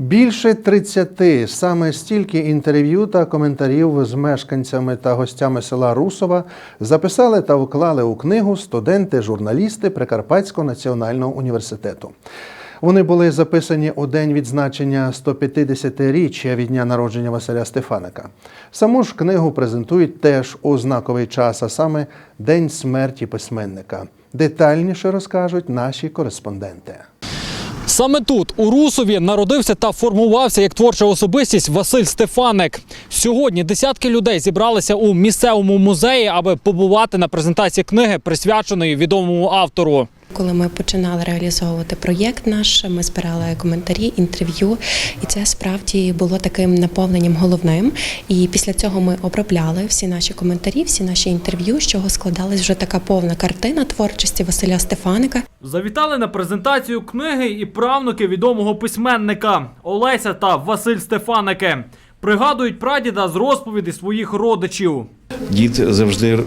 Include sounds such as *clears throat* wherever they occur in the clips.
Більше 30, саме стільки інтерв'ю та коментарів з мешканцями та гостями села Русова записали та вклали у книгу студенти-журналісти Прикарпатського національного університету. Вони були записані у день відзначення 150-річчя від дня народження Василя Стефаника. Саму ж книгу презентують теж у знаковий час, а саме День смерті письменника. Детальніше розкажуть наші кореспонденти. Саме тут, у Русові, народився та формувався як творча особистість Василь Стефаник. Сьогодні десятки людей зібралися у місцевому музеї, аби побувати на презентації книги, присвяченої відомому автору. Коли ми починали реалізовувати проєкт наш, ми збирали коментарі, інтерв'ю, і це справді було таким наповненням головним. І після цього ми обробляли всі наші коментарі, всі наші інтерв'ю, з чого складалась вже така повна картина творчості Василя Стефаника. Завітали на презентацію книги і правнуки відомого письменника Олеся та Василь Стефаники. Пригадують прадіда з розповіді своїх родичів. Дід завжди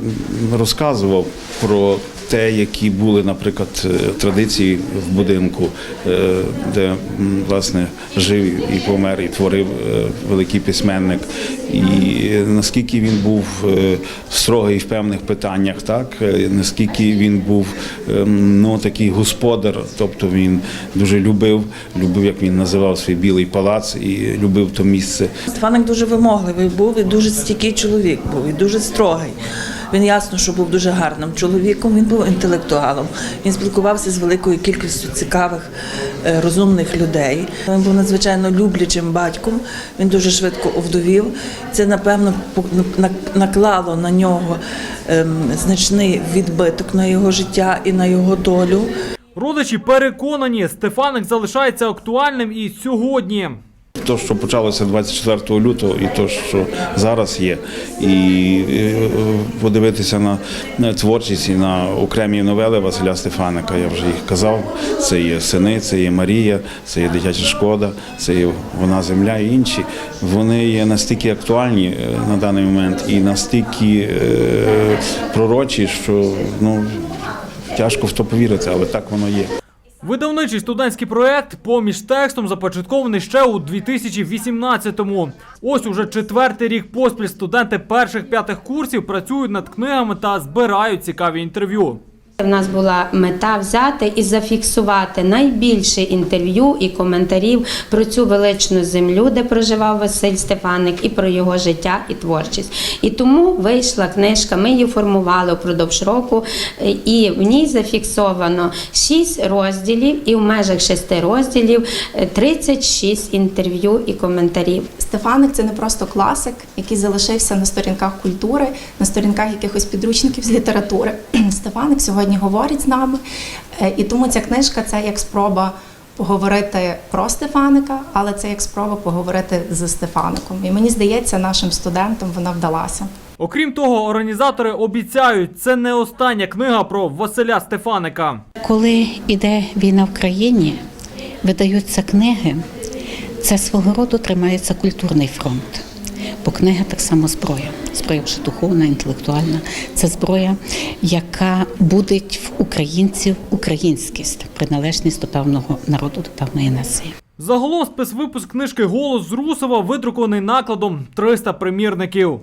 розказував про те, які були, наприклад, е, традиції в будинку, е, де власне жив і помер, і творив е, великий письменник. І наскільки він був строгий в певних питаннях, так наскільки він був ну такий господар, тобто він дуже любив, любив, як він називав свій білий палац, і любив то місце. Стефаник дуже вимогливий був і дуже стійкий чоловік був, і дуже строгий. Він ясно, що був дуже гарним чоловіком. Він був інтелектуалом. Він спілкувався з великою кількістю цікавих, е, розумних людей. Він був надзвичайно люблячим батьком. Він дуже швидко овдовів. Це напевно наклало на нього ем, значний відбиток на його життя і на його долю. Родичі переконані, Стефаник залишається актуальним і сьогодні. То, що почалося 24 лютого, і то, що зараз є, і е, подивитися на творчість і на окремі новели Василя Стефаника, я вже їх казав. Це є сини, це є Марія, це є дитяча шкода, це є вона земля і інші. Вони є настільки актуальні е, на даний момент і настільки е, пророчі, що ну тяжко в то повірити, але так воно є. Видавничий студентський проект поміж текстом започаткований ще у 2018-му. Ось уже четвертий рік поспіль студенти перших п'ятих курсів працюють над книгами та збирають цікаві інтерв'ю. В нас була мета взяти і зафіксувати найбільше інтерв'ю і коментарів про цю величну землю, де проживав Василь Стефаник, і про його життя і творчість. І тому вийшла книжка. Ми її формували впродовж року, е, і в ній зафіксовано 6 розділів, і в межах 6 розділів е, 36 інтерв'ю і коментарів. Стефаник це не просто класик, який залишився на сторінках культури, на сторінках якихось підручників з літератури. *clears throat* Стефаник сьогодні говорить з нами, е, і тому ця книжка це як спроба поговорити про Стефаника, але це як спроба поговорити з Стефаником. І мені здається, нашим студентам вона вдалася. Окрім того, організатори обіцяють, це не остання книга про Василя Стефаника. Коли йде війна в країні, видаються книги, це свого роду тримається культурний фронт. Бо книга так само зброя. Зброя вже духовна, інтелектуальна. Це зброя, яка будить в українців українськість, приналежність до певного народу, до певної нації. Загалом спецвипуск книжки Голос з Русова видрукований накладом 300 примірників.